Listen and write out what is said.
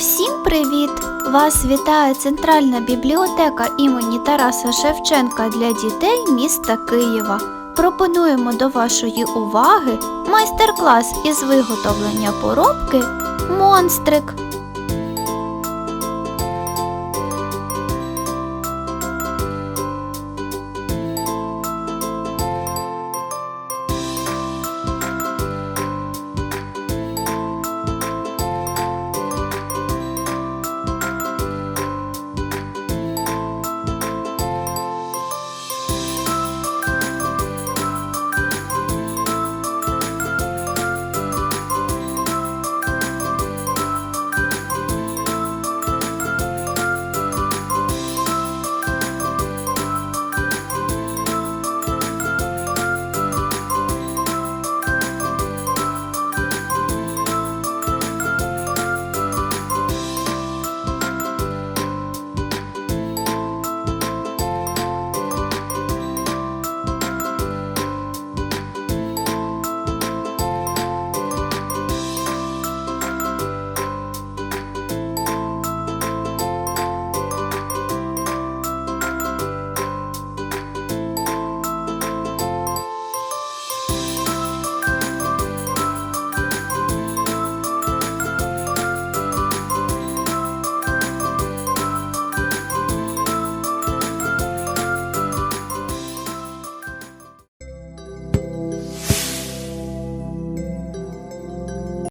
Всім привіт! Вас вітає Центральна бібліотека імені Тараса Шевченка для дітей міста Києва. Пропонуємо до вашої уваги майстер-клас із виготовлення поробки Монстрик.